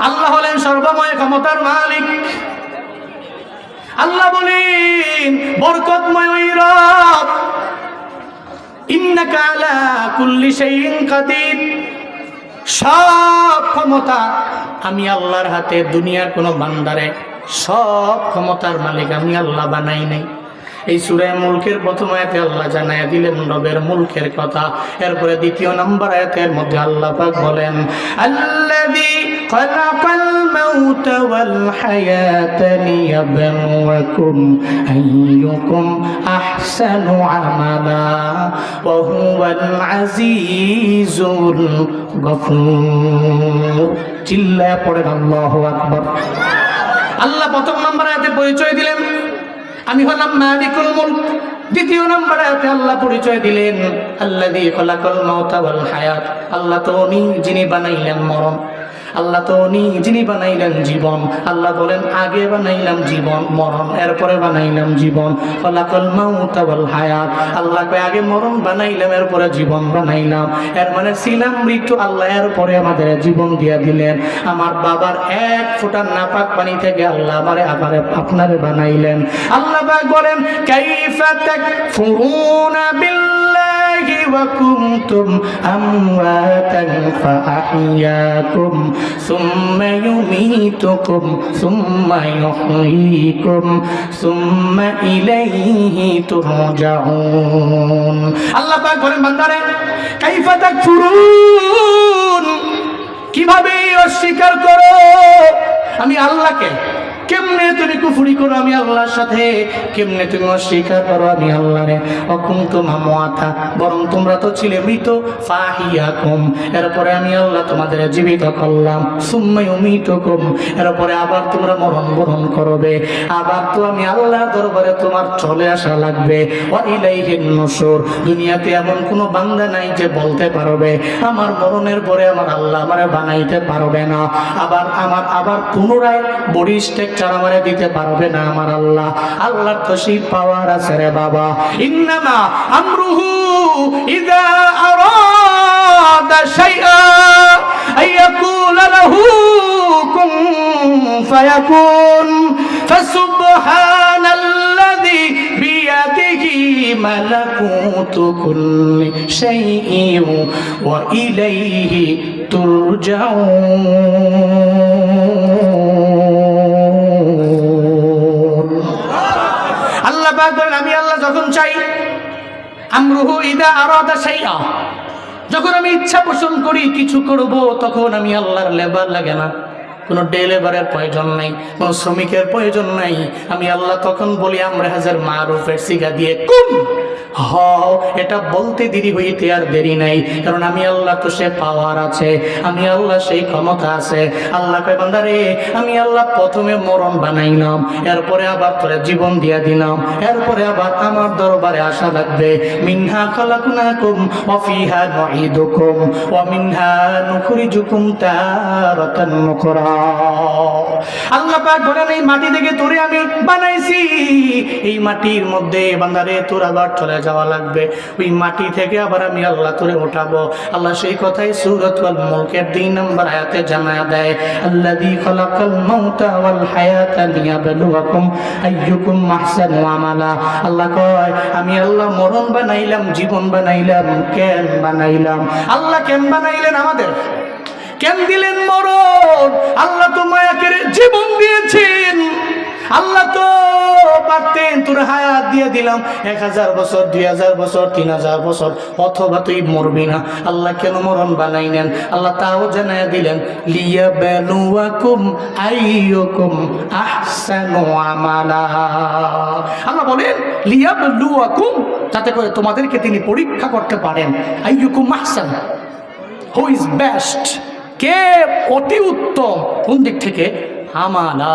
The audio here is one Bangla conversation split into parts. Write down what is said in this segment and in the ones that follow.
আল্লাহ হলেন সর্বময় ক্ষমতার মালিক। আল্লাহ বলেন, বরকতময় ওই রব। ইন্নাকা আলা কুল্লি শাইইন কাদির। সব ক্ষমতা আমি আল্লাহর হাতে, দুনিয়ার কোনো বান্দারে। সব ক্ষমতার মালিক আমি আল্লাহ বানাই নাই। এই সুরায় মুলকের প্রথম আয়াতে আল্লাহ জানায় দিলেন, রবের মুলকের কথা। এরপরে দ্বিতীয় নম্বর আয়াতের মধ্যে আল্লাহ পাক বলেন চিল্লায় পড়েন আল্লাহু আকবার। আল্লাহ প্রথম নম্বর পরিচয় দিলেন। আমি হলাম মালিকুল মুলক। দ্বিতীয় নম্বর আয়াতে আল্লাহ পরিচয় দিলেন আল্লাহ দিয়ে খলাকল মাওতা ওয়াল হায়াত। আল্লাহ তো উনি যিনি বানাইলেন মরণ। আল্লাহ তো উনি যিনি বানাইলেন জীবন। আল্লাহ বলেন, আগে বানাইলাম জীবন, মরণ, এরপরে বানাইলাম জীবন। খলাকল মাউতা ওয়াল হায়াত। আল্লাহকে আগে মরণ বানাইলাম, এরপরে জীবন বানাইলাম। এর মানে ছিলাম মৃত্যু, আল্লাহ এরপরে আমাদের জীবন দিয়া দিলেন। আমার বাবার এক ফোঁটা নাপাক পানি থেকে আল্লাহ আমারে আবার আপনারে বানাইলেন। আল্লাহ বলেন, কাইফা তাকফুরুনা বিল্লাহি কুনতুম আমওয়াতান ফাআহইয়াকুম সুম্মা ইউমীতুকুম সুম্মা ইউহয়ীকুম সুম্মা ইলাইহি তুরজাউন আল্লাহ পাক বলেন, বান্দারে, কাইফা তাকফুরুন? কীভাবে অস্বীকার করো? আমি আল্লাহকে কেমনে তুমি কুফুরি করো আমি আল্লাহর সাথে? কেমনে তুমি অস্বীকার করো আমি আল্লাহরে? অকুম তোমা মাথা বরং তোমরা তো ছিলে মৃত। ফাহিয়া কম এরপরে আমি আল্লাহ তোমাদের জীবিত করলাম। সুম্মাই মৃত কম এরপরে আবার তোমরা মরণ বরণ করবে। আবার তো আমি আল্লাহ দরবারে তোমার চলে আসা লাগবে। ওয়াইলাইহিন দুনিয়াতে এমন কোনো বান্দা নাই যে বলতে পারবে, আমার মরণের পরে আমার আল্লাহ আমারে বানাইতে পারবে না। আবার আমার, আবার পুনরায় বডি স্ট্রাকচার আমারে দিতে পারবে না আমার আল্লাহ। আল্লাহর তো সেই পাওয়ার আছে রে বাবা। ইন্নামা আমরুহু ইযা আরাদা শাইআ আইয়াকুলা লাহু কুন ফায়াকুন। ফাসুবহানাল্লাযী বিয়াদিহি মালাকুতু কুল্লি শাইইন ওয়া ইলাইহি তুরজাউন। যখন চাই, আমরুহু ইদা আরাদা শাইআ। যখন আমি ইচ্ছা পোষণ করি কিছু করব, তখন আমি আল্লাহর লেবার লাগে না। কোনো ডে লেবারের প্রয়োজন নাই, কোনো শ্রমিকের প্রয়োজন নাই। আমি আল্লাহ তখন বলি, আমরা হাজার মারুফের সিগা দিয়ে কুম। এটা বলতে দেরি হইতে আর দেরি নাই, কারণ আমি আল্লাহ তো সে পাওয়ার আছে, আমি আল্লাহ সেই ক্ষমতা আছে। আল্লাহ বান্দারে, আমি আল্লাহ প্রথমে মরণ বানাইলাম, এরপরে আবার তোরে জীবন দিয়া দিলাম, এরপরে আবার আমার দরবারে আসা লাগবে। মিনহা খালাকুনাকুম ওয়া ফিহা নুঈদুকুম, ওয়া মিনহা নুখরিজুকুম তারাতান নুকরা আল্লাহ পাক বলেন, এই মাটি থেকে তোরে আমি বানাইছি। এই মাটির মধ্যে, বান্দারে, তোর আবার চলে যাওয়া লাগবে। ওই মাটি থেকে আবার আমি আল্লাহ তোরে উঠাবো। আল্লাহ সেই কথাই সুরত মুলকের দুই নম্বর আয়াতে জানায়া দেয়, আল্লাযী খালাকাল মাউতা ওয়াল হায়াতা লিয়াবলুয়াকুম আইয়ুকুম আহসানু আমালা। আল্লাহ কয়, আমি আল্লাহ মরণ বানাইলাম, জীবন বানাইলাম, কেন বানাইলাম? আল্লাহ কেন বানাইলেন আমাদের? কেন দিলেন মরণ? আল্লাহ তো মায়াকে জীবন দিয়েছেন। আল্লাহ তো পারতেন, তোর হায়াত দিয়ে দিলাম। এক হাজার বছর, দুই হাজার বছর, তিন হাজার বছর, অথবা তুই মরবি না। আল্লাহ কেন মরণ বানাইলেন আল্লাহ তাও জানাই দিলেন লিয়া বেলুয়াকুম আইয়ুকুম আহসানু আমালা। আল্লাহ বলেন লিয়া বেলুয়াকুম যাতে করে তোমাদেরকে তিনি পরীক্ষা করতে পারেন। আইয়ুকুম আহসান হু ইজ বেস্ট কে অতি উত্তম? কোন দিক থেকে? আমালা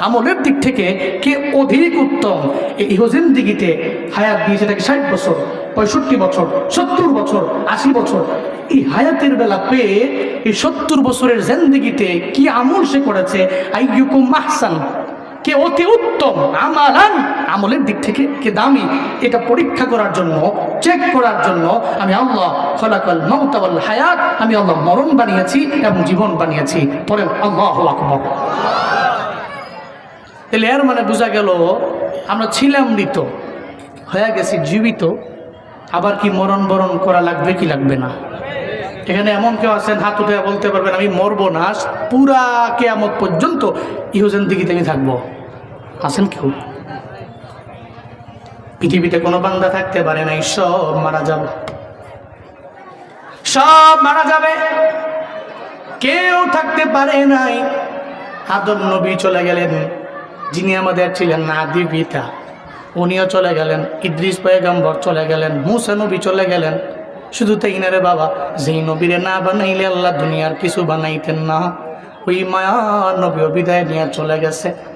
আমলের দিক থেকে কে অধিক উত্তম? এই দিগিতে হায়াত দিয়েছে তাকে ষাট বছর, পঁয়ষট্টি বছর, সত্তর বছর, আশি বছর। এই হায়াতের বেলা পেয়ে এই সত্তর বছরের জেন্দিগিতে কি আমল সে করেছে? আইয়ুকুম মাহসান কে অতি উত্তম, আমালান। আমলের দিক থেকে কে দামি, এটা পরীক্ষা করার জন্য চেক করার জন্য আমি আল্লাহ খলাকল মমতাবল হায়াত, আমি আল্লাহ মরণ বানিয়েছি এবং জীবন বানিয়েছি। পরে আল্লাহ আকবর। তাহলে এর মানে বোঝা গেল, আমরা ছিলাম মৃত, হয়ে গেছি জীবিত, আবার কি মরণ বরণ করা লাগবে কি লাগবে না? এখানে এমন কেউ আছেন, হাত উঠে বলতে পারবেন, আমি মরবো না পুরা কেয়ামত পর্যন্ত ইহুজেন দিকে আমি থাকব। আছেন কেউ? পৃথিবীতে কোনো বান্দা থাকতে পারে নাই, সব মারা যাবে। সব মারা যাবে। কেউ থাকতে পারে নাই। আদম নবী চলে গেলেন। যিনি আমাদের ছিলেন নাদি পিতা উনিও চলে গেলেন। ইদ্রিস পয়গম্বর চলে গেলেন। মুসা নবী চলে গেলেন। শুধু তাই না রে বাবা, যেই নবীরে না বানাইলে আল্লাহ দুনিয়ার কিছু বানাইতেন না। ওই মায়া নবীও বিদায় নিয়ে চলে গেছে।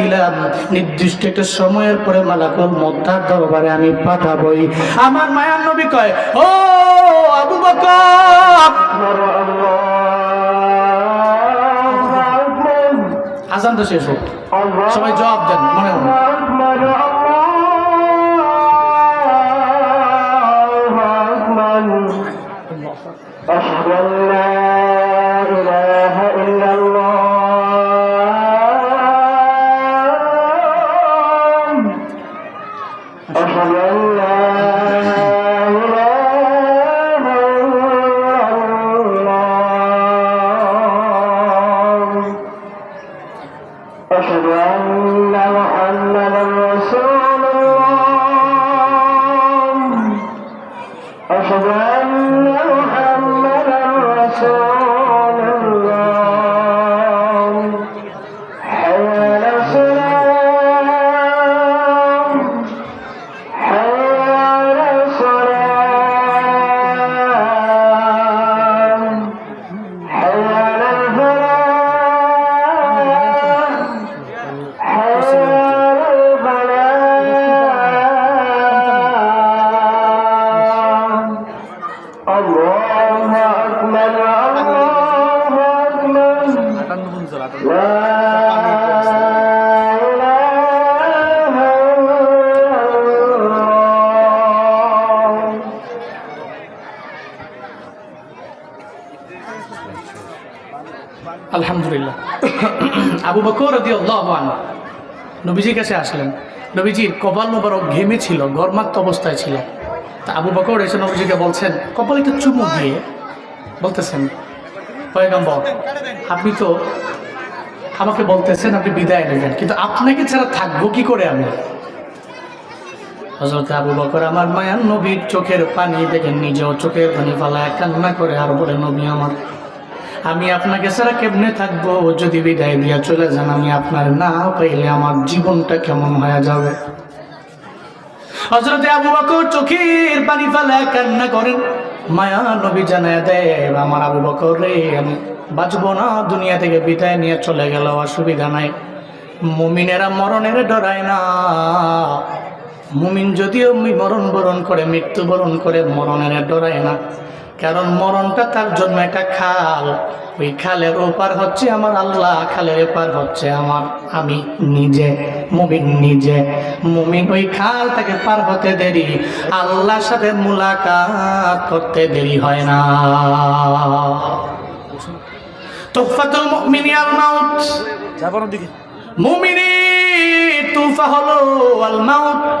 দিলাম। নির্দিষ্ট একটা সময়ের পরে মালাকুল মোদ্দার দরবারে আমি পাঠাবই। আমার মায়ার নবী কয়, ও আবু বকর! তো শেষ হোক। সবাই জবাব দেন, মনে মনে আলহামদুলিল্লাহ। আবু বকর নবীজির কাছে আসলেন। নবীজির কপাল মোবারক ঘেমে ছিল, গরমাক্ত অবস্থায় ছিল। তা আবু বকর এসে নবীজিকে বলছেন, কপালে একটু চুমু দিয়ে। বলতেছেন, পয়গম্বর, আপনি তো আমাকে বলতেছেন আপনি বিদায় নেবেন, কিন্তু আপনাকে ছাড়া থাকব কি করে আমি? হজরত আবু বকর আমার মায়ার নবীর চোখের পানি দেখে নিজেও চোখের পানি ফালায় কান্না করে আর বলে, নবী আমার, আমি আপনাকে ছাড়া কেমনে থাকব? যদি বিদায় দিয়া চলে যান, আমি আপনার না পাইলে আমার জীবনটা কেমন হয়ে যাবে? হজরতে আবু বকর চোখের পানি ফালায় কান্না করেন। মায়া নবী জানায় দেয় আমার আবু বকর রে, আমি বাঁচবো না। দুনিয়া থেকে বিদায় নিয়ে চলে গেল অসুবিধা নাই। মুমিনেরা মরণের ডরায় না। মুমিন যদিও মরণ বরণ করে মৃত্যুবরণ করে মরণের ডরায় না। কারণ মরণটা তার জন্য একটা খাল। ওই খালের ওপার হচ্ছে আমার আল্লাহ খালের এপার হচ্ছে আমার আমি নিজে মুমিন নিজে। মুমিন ওই খাল থেকে পার হতে দেরি আল্লাহর সাথে মুলাকাত করতে দেরি হয় না। তোফাতুল মুমিনিয়াল মাউত। যাবার দিকে মুমিনের তোফা হলো আল মাউত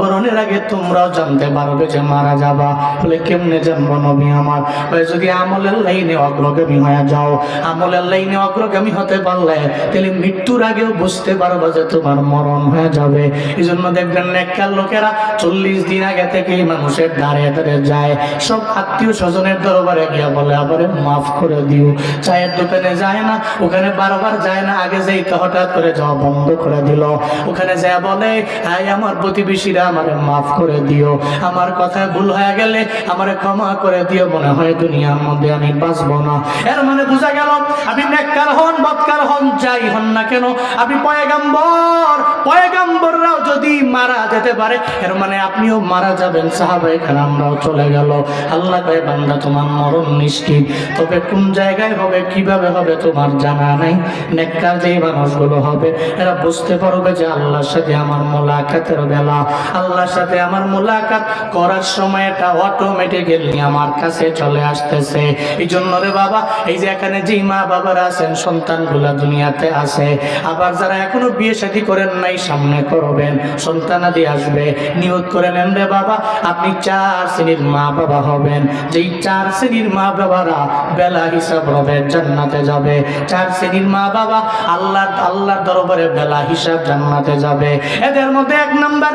বরণের আগে তোমরাও জানতে পারবে যে মারা যাবা। বলে কেমনে জানব নবী আমার? বলে যদি আমলের লাইনে অগ্রগামী হয়ে যাও, আমলের লাইনে অগ্রগামী হতে পারলে তাহলে মৃত্যুর আগেও বুঝতে পারবে যে তোমার মরণ হয়ে যাবে। এই জন্য দেখবেন নেককার লোকেরা চল্লিশ দিন আগে থেকেই মানুষের দাঁড়িয়ে দাঁড়িয়ে যায়। সব আত্মীয় স্বজনের দরবারে গিয়া বলে, আবারে মাফ করে দিও। চায়ের দোকানে যায় না, ওখানে বারবার যায় না। আগে যেই তো হঠাৎ করে যাওয়া বন্ধ করে দিল। ওখানে যা বলে আমার প্রতিবেশীরা আমারে মাফ করে দিও। আমার কথায় ভুল হয়ে গেলে আমারে ক্ষমা করে দিও। মনে হয় দুনিয়ার মধ্যে আমি বাঁচবো না। এর মানে বোঝা গেল আপনি নেককার হন বৎকার হন, যাই হন না কেন আপনি পয়গাম্বর। পয়গাম্বররাও যদি মারা যেতে পারে, এর মানে আপনিও মারা যাবেন সাহাবাই আমরাও চলে গেল। আল্লাহ কয়, বান্দা, তোমার মরণ নিশ্চিত। তবে কোন জায়গায় হবে, কীভাবে হবে, তোমার জানা নাই। নেককার যেই মানুষগুলো হবে, এরা বুঝতে পারবে যে আল্লাহর সাথে আমার মোলাকাতের বেলা। আল্লাহর সাথে আমার মোলাকাত করার সময় এটা অটোমেটিক্যালি আমার কাছে চলে আসতেছে। এই জন্য রে বাবা, এই যে এখানে যেই মা বাবারা আছেন, সন্তানগুলা দুনিয়াতে আছে। আবার যারা এখনও বিয়ে শাদী করেন নাই, সামনে করবেন সন্তানাদি আসবে। নিয়োগ করে নেন রে বাবা, আপনি চার শ্রেণির মা বাবা হবেন। যেই চার শ্রেণির মা বাবারা বেলা হিসাব হবে জান্নাতে যাবে। চার শ্রেণির মা বাবা আল্লাহ, আল্লাহর দরবারে বেলা হিসাব জান্নাতে যাবে। এদের মধ্যে এক নাম্বার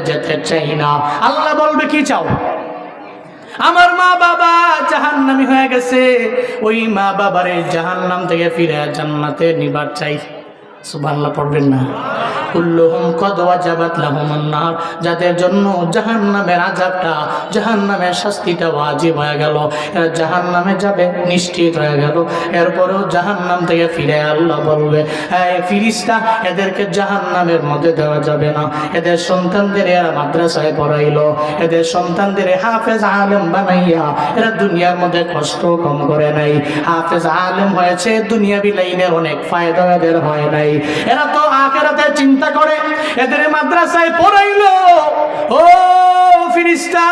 যেতে চাই না। আল্লাহ বলবে, কি চাও? আমার মা বাবা জাহান্নামি হয়ে গেছে। ওই মা বাবার এই জাহান্নাম থেকে ফিরে জান্নাতে নিবার চাই। সুবহানাল্লাহ, পড়বেন না। কুল্লুহুম কদ ওয়াজাবাত লাহুমুন নার যাদের জন্য জাহান্নামের আযাবটা, জাহান্নামের শাস্তিটা ওয়াজিব হয়ে গেল। এরা জাহান্নামে যাবে, নিশ্চিত হয়ে গেল। এরপরেও জাহান্নাম থেকে ফিরে আল্লাহ বলবে, এই ফিরিস্তা, এদেরকে জাহান্নামের মধ্যে দেওয়া যাবে না। এদের সন্তানদের এরা মাদ্রাসায় পড়াইলো। এদের সন্তানদের হাফেজ আলেম বানাইয়া এরা দুনিয়ার মধ্যে কষ্ট কম করে নাই। হাফেজ আলেম হয়েছে দুনিয়া বিলাইনের অনেক ফায়দা এদের হয় নাই। এরা তো আখেরাতে চিন্তা করে। এদের মাদ্রাসায় পড়াইলো। ও ফিরিস্তা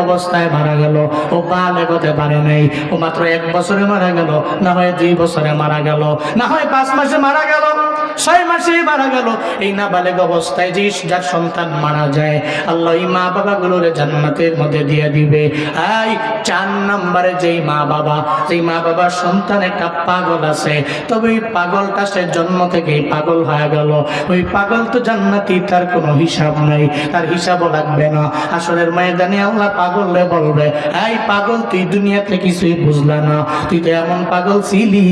অবস্থায় মারা গেল। ও বালেগ হতে পারে নাই। ও মাত্র এক বছরে মারা গেল। না হয় দুই বছরে মারা গেল। না হয় পাঁচ মাসে মারা গেল। ছয় মাসে মারা গেল। এই নাবালেগ অবস্থায় যে যার সন্তান মারা যায়, আল্লাহ এই মা বাবাগুলোর জান্নাতের মধ্যে দিয়ে দিবে। এই চার নম্বরে যেই মা বাবা, যেই মা বাবার সন্তান একটা পাগল আছে, তবে ওই পাগলটা সে জন্ম থেকেই পাগল হয়ে গেল। ওই পাগল তো জান্নাতি, তার কোনো হিসাব নাই। তার হিসাবও লাগবে না। আসলের ময়দানে আল্লাহ পাগলে বলবে, এই পাগল, তুই দুনিয়াতে কিছুই বুঝলা না। তুই তো এমন পাগল ছিলি।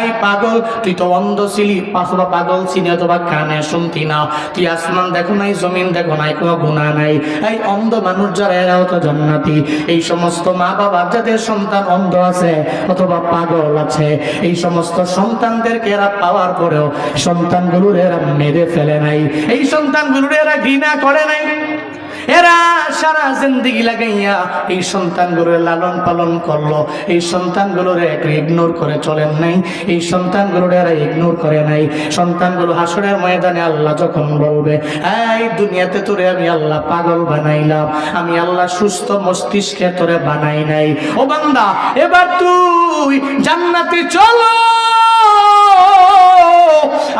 এই পাগল, তুই তো অন্ধ ছিলি। অথবা পাগল ছিলি, অথবা কানে শুনতি না। তুই আসমান দেখো নাই, জমিন দেখো নাই, কোনো গুণা নাই। এই অন্ধ মানুষ যারা, এরাও তো জান্নাতি। এই সমস্ত মা বাবা যাদের সন্তান অন্ধ আছে, অথবা পাগল আছে, এই সমস্ত সন্তানদেরকে এরা পাওয়ার পরেও সন্তানগুলোর এরা মেরে ফেলে নাই। এই সন্তানগুলোর এরা ঘৃণা করে নাই। এরা সারা জিন্দিগি লাগাইয়া এই সন্তানগুলোর লালন পালন করল। এই সন্তানগুলোর একটু ইগনোর করে চলেন নাই। এই সন্তানগুলোর এরা ইগনোর করে নাই। সন্তানগুলো হাসরের ময়দানে আল্লাহ যখন বলবে, এই দুনিয়াতে তোরে আমি আল্লাহ পাগল বানাইলাম। আমি আল্লাহ সুস্থ মস্তিষ্কে তোরে বানাই নাই। ও বান্দা, এবার তুই জান্নাতে চলো।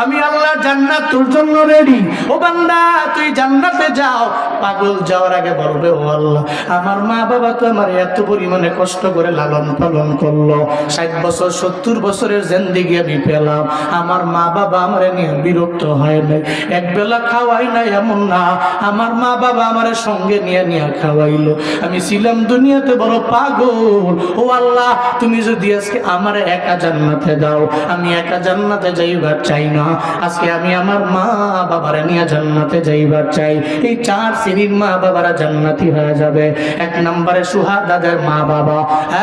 আমি আল্লাহ জান্নাত তোর জন্য রেডি ও বান্দা, তুই জান্নাতে যাও। পাগল যাওয়ার আগে বলবে, ও আল্লাহ, আমার মা বাবা তো আমার এত পরিমাণে কষ্ট করে লালন পালন করল। ষাট বছর, সত্তর বছরের জেন্দিগি আমি পেলাম। আমার মা বাবা আমার নিয়ে বিরক্ত হয় নাই। এক বেলা খাওয়াই না এমন না। আমার মা বাবা আমার সঙ্গে নিয়ে নিয়ে খাওয়াইলো। আমি ছিলাম দুনিয়াতে বড় পাগল। ও আল্লাহ, তুমি যদি আজকে আমার একা জান্নাতে দাও, আমি একা জান্নাতে যাইবার চাই না। আজকে আমি আমার মা বাবারা নিয়ে জান্নাতে যাইবার চাই। এই চার শ্রেণির মা বাবারা জান্নাতি হয়ে যাবে। এক নম্বরে সুহাদাদের মা বাবা।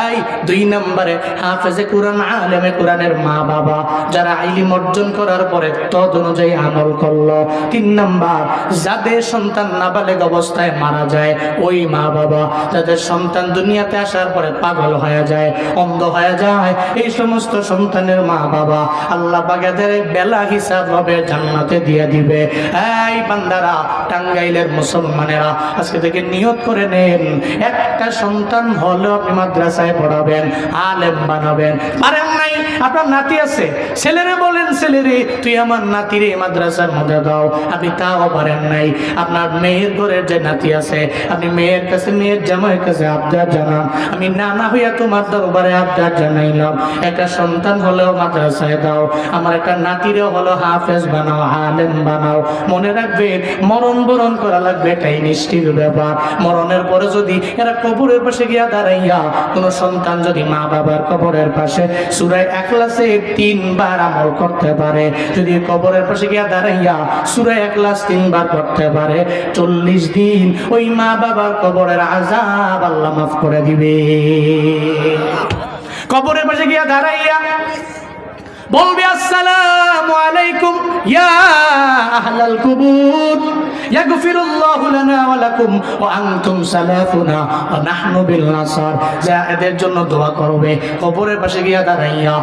এই দুই নম্বরে হাফেজে কোরআন, আলেমে কোরআনের মা বাবা, যারা আইলিম অর্জন করার পরে তদ অনুযায়ী আমল করল। তিন নম্বর, যাদের সন্তান নাবালেগ অবস্থায় মারা যায়, ওই মা বাবা, যাদের সন্তান দুনিয়াতে আসার পরে পাগল হয়ে যায়, অন্ধ হয়ে যায়, এই সমস্ত সন্তানের মা বাবা আল্লাহ বাগেদের বেলা হিসাব হবে জান্নাতে দিয়ে দিবে। এই বান্দারা টাঙ্গাইলের মুসলমানেরা আজকে থেকে নিয়ত করে নেন। একটা সন্তান হলেও আপনি মাদ্রাসায় পড়াবেন, আলেম বানাবেন। পারেন নাই? আপনার নাতি আছে? ছেলেরে বলেন, ছেলেরে, তুই আমার নাতিরে মাদ্রাসার মধ্যে দাও। আপনি তাও পারেন নাই। আপনার মেয়ের ঘরের যে নাতি আছে, আপনি মেয়ের কাছে, মেয়ের জামাইয়ের কাছে আবদার জানান। আমি নানা হইয়া তোমার দরবারে আবদার জানাইলাম। একটা সন্তান হলেও মাদ্রাসায় দাও। আমার একটা নাতিরেও হলো হাফেজ বানাও, আলেম বানাও। মনে রাখবেন, মরণ বরণ করা লাগবে এটাই নিষ্ঠির ব্যাপার। মরণের পরে যদি এরা কবরের পাশে গিয়া দাঁড়াইয়া কোনো সন্তান যদি মা বাবার কবরের পাশে সুরায় একলাসে তিনবার আমল করতে পারে, যদি কবরের পাশে গিয়া দাঁড়াইয়া সুরায় একলাস তিনবার করতে পারে, চল্লিশ দিন ওই মা বাবার কবরের আজাব আল্লাহ মাফ করে দিবে। কবরের পাশে গিয়া দাঁড়াইয়া বলবে, আসসালামু আলাইকুম, ইয়া আহলাল কুবুর। ইয়াগফিরুল্লাহু লানা ওয়া লাকুম ওয়া আনতুম সালাফুনা ওয়া নাহনু বিল নাসার। যা এদের জন্য দোয়া করবে, কবরের পাশে গিয়া দাঁড়াইয়া।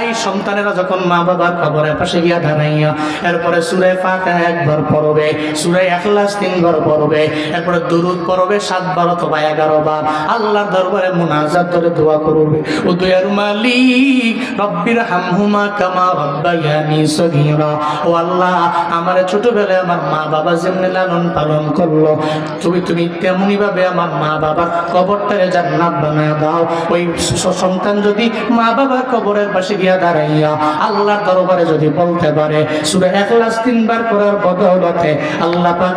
এই সন্তানেরা যখন মা বাবার কবরের পাশে গিয়া দাঁড়াইয়া, এরপরে সূরা ফাতিহা একবার পড়বে, সূরা ইখলাস তিনবার পড়বে, এরপরে দুরূদ পড়বে সাতবার অথবা এগারো বার আল্লাহর দরবারে মুনাজাত করে দোয়া করবে, ও দয়ার মালিক, রব্বির হামহুমা আমার ছোটবেলায় আমার মা বাবা যেমনি লালন পালন করল, তুমি তুমি তেমনি ভাবে আমার মা বাবার কবরটারে জান্নাত দাও। ওই সন্তান যদি মা বাবার কবরের পাশে গিয়া দাঁড়াইয়া আল্লাহর দরবারে যদি বলতে পারে, সূরা ইখলাস তিনবার করার বদৌলতে আল্লাহ পাক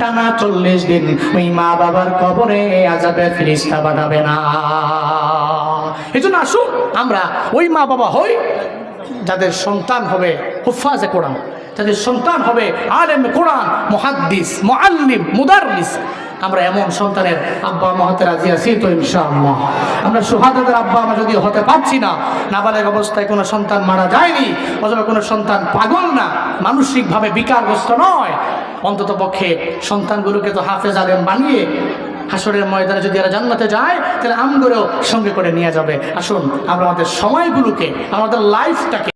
টানা চল্লিশ দিন ওই মা বাবার কবরে আজাবে ফিরিস্তা বানাবে না। এই জন্য আসুন, আমরা ওই মা বাবা হই, যাদের সন্তান হবে হুফাজে কোরআন, যাদের সন্তান হবে আলেম কোরআন, মুহাদ্দিস, মুআল্লিম, মুদাররিস। আমরা এমন সন্তানের আব্বা মা হতে রাজি আছি তো ইনশাআল্লাহ। আমরা সুহাদাদের আব্বা আমরা যদি হতে পারছি না, নাবালেগ অবস্থায় কোনো সন্তান মারা যায়নি, অথবা কোনো সন্তান পাগল না, মানসিকভাবে বিকারগ্রস্ত নয়। অন্তত পক্ষে সন্তানগুলোকে তো হাফেজ আলেম বানিয়ে হাসরের ময়দানে যদি এরা জান্নাতে যায়, তাহলে আমগুলো সঙ্গে করে নিয়ে যাবে। আসুন, আমরা আমাদের সময়গুলোকে, আমাদের লাইফটাকে